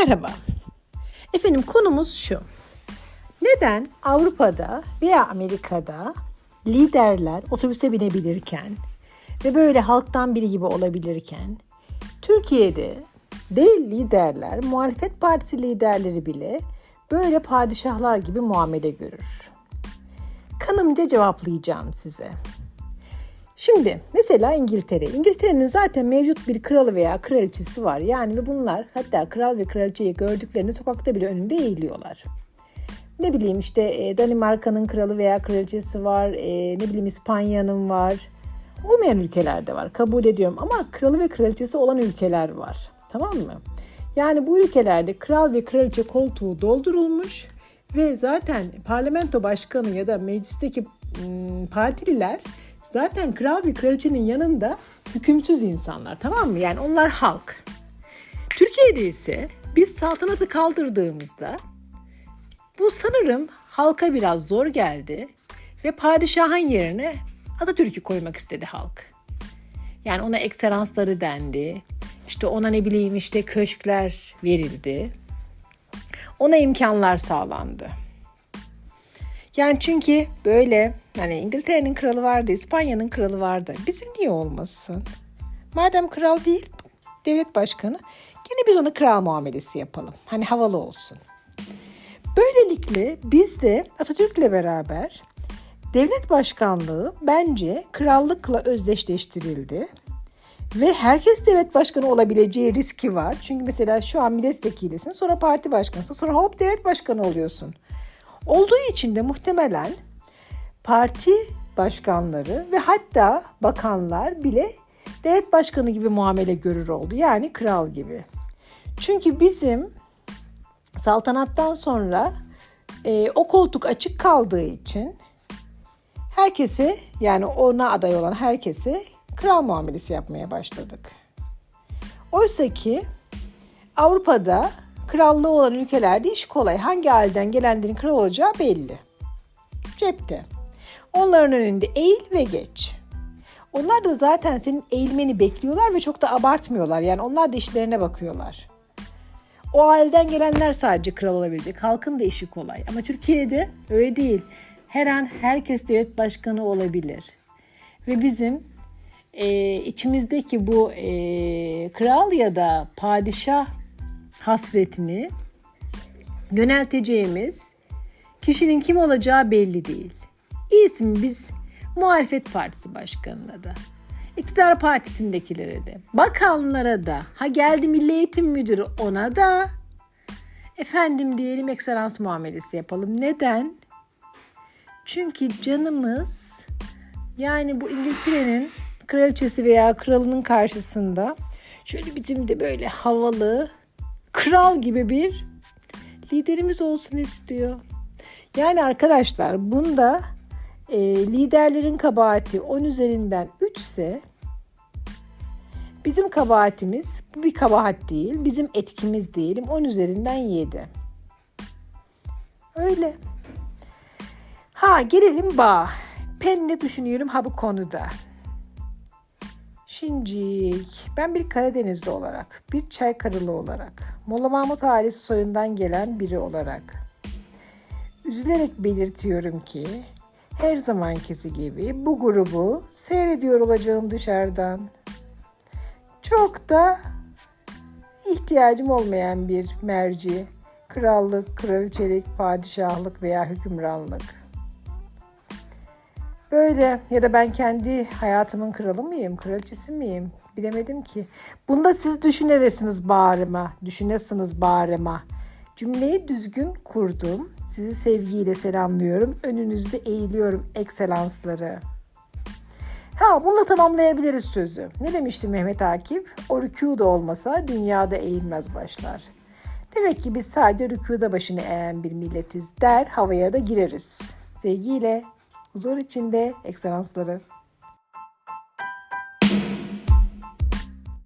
Merhaba. Efendim konumuz şu. Neden Avrupa'da veya Amerika'da liderler otobüse binebilirken ve böyle halktan biri gibi olabilirken Türkiye'de de liderler, muhalefet partisi liderleri bile böyle padişahlar gibi muamele görür? Kanımca cevaplayacağım size. Şimdi mesela İngiltere. İngiltere'nin zaten mevcut bir kralı veya kraliçesi var. Yani ve bunlar hatta kral ve kraliçeyi gördüklerini sokakta bile önünde eğiliyorlar. Ne bileyim işte e, Danimarka'nın kralı veya kraliçesi var. E, ne bileyim İspanya'nın var. Olmayan ülkelerde var kabul ediyorum ama kralı ve kraliçesi olan ülkeler var. Tamam mı? Yani bu ülkelerde kral ve kraliçe koltuğu doldurulmuş ve zaten parlamento başkanı ya da meclisteki partililer Zaten kral ve kraliçenin yanında hükümsüz insanlar tamam mı? Yani onlar halk. Türkiye'de ise biz saltanatı kaldırdığımızda bu sanırım halka biraz zor geldi ve padişahın yerine Atatürk'ü koymak istedi halk. Yani ona ekselansları dendi. İşte ona ne bileyim işte köşkler verildi. Ona imkanlar sağlandı. Yani çünkü böyle hani İngiltere'nin kralı vardı, İspanya'nın kralı vardı. Bizim niye olmasın? Madem kral değil, devlet başkanı yine biz ona kral muamelesi yapalım. Hani havalı olsun. Böylelikle biz de Atatürk'le beraber devlet başkanlığı bence krallıkla özdeşleştirildi. Ve herkes devlet başkanı olabileceği riski var. Çünkü mesela şu an milletvekilisin, sonra parti başkanısın, sonra hop devlet başkanı oluyorsun. Olduğu için de muhtemelen parti başkanları ve hatta bakanlar bile devlet başkanı gibi muamele görür oldu. Yani kral gibi. Çünkü bizim saltanattan sonra e, o koltuk açık kaldığı için herkese yani ona aday olan herkese kral muamelesi yapmaya başladık. Oysa ki Avrupa'da krallığı olan ülkelerde iş kolay. Hangi aileden gelenlerin kral olacağı belli. Cepte. Onların önünde eğil ve geç. Onlar da zaten senin eğilmeni bekliyorlar ve çok da abartmıyorlar. Yani onlar da işlerine bakıyorlar. O aileden gelenler sadece kral olabilecek. Halkın da işi kolay. Ama Türkiye'de öyle değil. Her an herkes devlet başkanı olabilir. Ve bizim e, içimizdeki bu e, kral ya da padişah hasretini yönelteceğimiz kişinin kim olacağı belli değil. İyisin biz muhalefet partisi başkanına da, iktidar partisindekilere de, bakanlara da, ha geldi Milli Eğitim Müdürü ona da efendim diyelim ekselans muamelesi yapalım. Neden? Çünkü canımız yani bu İngiltere'nin kraliçesi veya kralının karşısında şöyle bizim de böyle havalı kral gibi bir liderimiz olsun istiyor. Yani arkadaşlar bunda e, liderlerin kabahati 10 üzerinden 3 ise bizim kabahatimiz bu bir kabahat değil. Bizim etkimiz diyelim 10 üzerinden 7. Öyle. Ha gelelim bağ. Ben ne düşünüyorum ha bu konuda. Şincik. Ben bir Karadenizli olarak, bir Çaykarılı olarak, Molla Mahmut ailesi soyundan gelen biri olarak üzülerek belirtiyorum ki her zamankisi gibi bu grubu seyrediyor olacağım dışarıdan. Çok da ihtiyacım olmayan bir merci, krallık, kraliçelik, padişahlık veya hükümranlık. Böyle ya da ben kendi hayatımın kralı mıyım, kraliçesi miyim? Bilemedim ki. Bunda siz düşünevesiniz bağrıma, düşünesiniz bağrıma. Cümleyi düzgün kurdum. Sizi sevgiyle selamlıyorum. Önünüzde eğiliyorum ekselansları. Ha bununla tamamlayabiliriz sözü. Ne demişti Mehmet Akif? O rükû da olmasa dünyada eğilmez başlar. Demek ki biz sadece rükuda başını eğen bir milletiz der havaya da gireriz. Sevgiyle huzur içinde ekselansları.